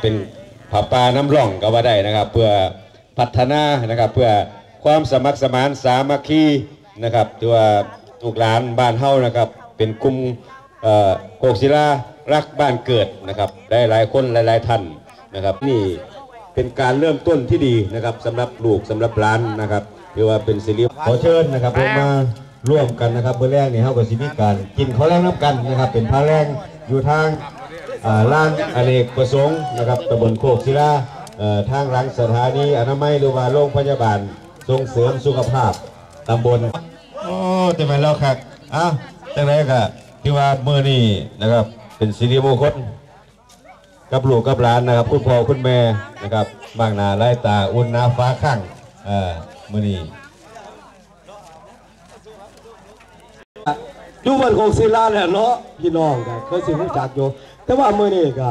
เป็นผาป่าน้ำร่องก็ว่าได้นะครับ เพื่อพัฒนานะครับเพื่อความสมัครสมานสามัคคีนะครับตัวลูกหลานบ้านเฮานะครับ เป็นกลุ่มโคกศิลารักบ้านเกิดนะครับได้หลายคนหลาย ๆท่านนะครับ นี่เป็นการเริ่มต้นที่ดีนะครับสำหรับลูกสำหรับหลานนะครับถือว่าเป็นสิริขอเชิญนะครับลงมาร่วมกันนะครับเบอร์แรกนี่เฮากับสิมีการกินข้าวแรงน้ำกันนะครับ เป็นพาแรงอยู่ทาง ร้านอเนกประสงค์นะครับตำบลโคกศิลาทางหลังสถานีอนามัยหรือว่าโรงพยาบาลส่งเสริมสุขภาพตำบลโอ้แต่ไหมแล้วครับอ้าวจังไรก็ที่ว่าเมื่อนี้นะครับเป็นสิริมงคลกับลูกกับหลานนะครับคุณพ่อคุณแม่นะครับบางนาไล่ตาอุ่นนาฟ้าข้างเออมื่อนี้ ดูมันคงศิลาแหละเนาะพี่น้องก็เคยสิรู้จักอยู่แต่ว่ามื้อนี้ก็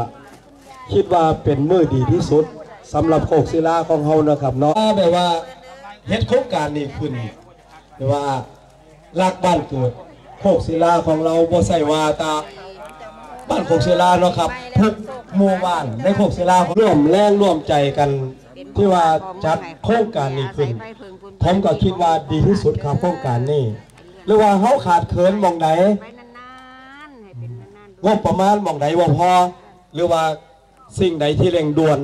คิดว่าเป็นมื้อดีที่สุดสำหรับโคกศิลาของเฮานะครับเนาะแบบว่าเฮ็ดโครงการนี้ขึ้นแบบว่ารักบ้านเกิดโคกศิลาของเราบ่ใส่ว่าตาบ้านโคกศิลาเนาะครับทุกหมู่บ้านในโคกศิลาร่วมแรงร่วมใจกันที่ว่าจัดโครงการนี้ขึ้นผมก็คิดว่าดีที่สุดครับโครงการนี้ หรือว่าเฮาขาดเขินหมองใดไปนานๆให้เป็นนานๆงบประมาณหมองใดบ่พอ หรือว่าสิ่งใดที่เร่งด่วน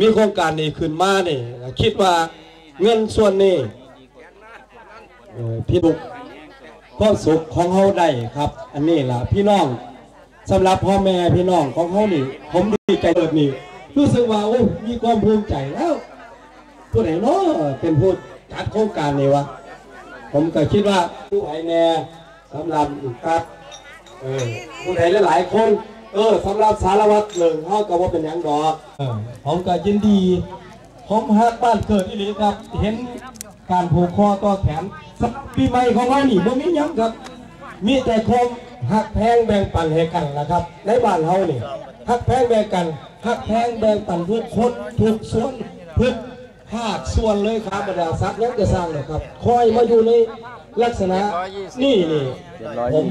มีโครงการนี้ขึ้นมานี่คิดว่าเงินส่วนนี้เอ่อพี่ดุกความสุขของเฮาได้ครับ อันนี้ล่ะพี่น้องสำหรับพ่อแม่พี่น้องของเฮานี่ ผมดีใจเกิดนี่รู้สึกว่าโอ้ยมีความภูมิใจแล้วผู้ใดเนาะเป็นผู้จัดโครงการนี้วะ ผมก็คิดว่าผู้ใดแน่สำหรับครับเออผู้ใดหลายๆคน เออสำหรับสารวัตรหนึ่งเขาก็ว่าเป็นหยังดอกเออผมก็ยินดี ผมฮักบ้านเกิดอีหลีครับ เห็นการผูกคอต่อแขนสำหรับปีใหม่ของเรานี่บ่มีหยังครับ มีแต่ความหักแพงแบ่งปันให้กันนะครับ ในบ้านเฮานี่หักแพงแบ่งกันหักแพงแบ่งปันทุกคนทุกส่วนทุก ภาคส่วนเลยครับบรรดาทรัพย์ยังจะสร้างเลยครับคอยมาอยู่ในลักษณะนี่นี่ผม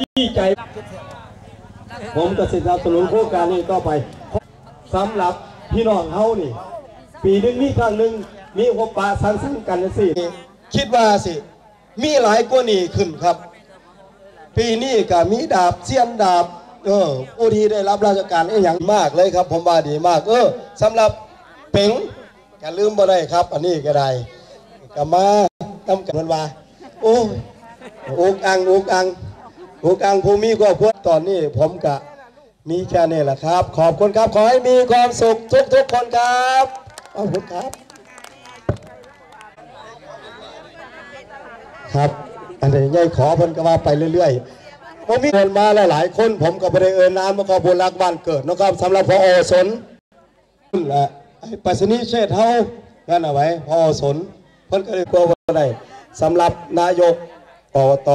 ดีใจ ผมก็สนับสนุนโครงการนี้ต่อไปสำหรับพี่น้องเฮานี่ ปีหนึงมีครั้งหนึ่งมีหัวปลาสังสรรค์กันสิคิดว่าสิ มีหลายกว่านี้ขึ้นครับ ปีนี้ก็มีดาบเสียนดาบเออผู้ที่ได้รับราชการเอ้อย่างมากเลยครับ ผมว่าดีมาก เออสำหรับเป๋ง ก็ลืมบ่ได้ครับ อันนี้ก็ได้ก็มาทำกันมันว่า โอ้ยอุกอังอุกอังอุกอังภูมิครอบครัวตอนนี้ผมก็มีแค่นี้แหละครับ ขอบคุณครับขอให้มีความสุขทุกทุกๆคนครับขอบคุณครับ ครับ อันนี้ยายขอพนก็ว่าไปเรื่อยๆผมมีเงินมาหลายๆคน ผมก็ได้เอ่ยนามมาขอบุญรักบ้านเกิดนะครับสำหรับพอสนนั่นแหละ ไอ้ปัสนีเชษเฮานั่นเอาไว้พอสนเพิ่นก็เลยกลัวว่าได้สำหรับนายกอบต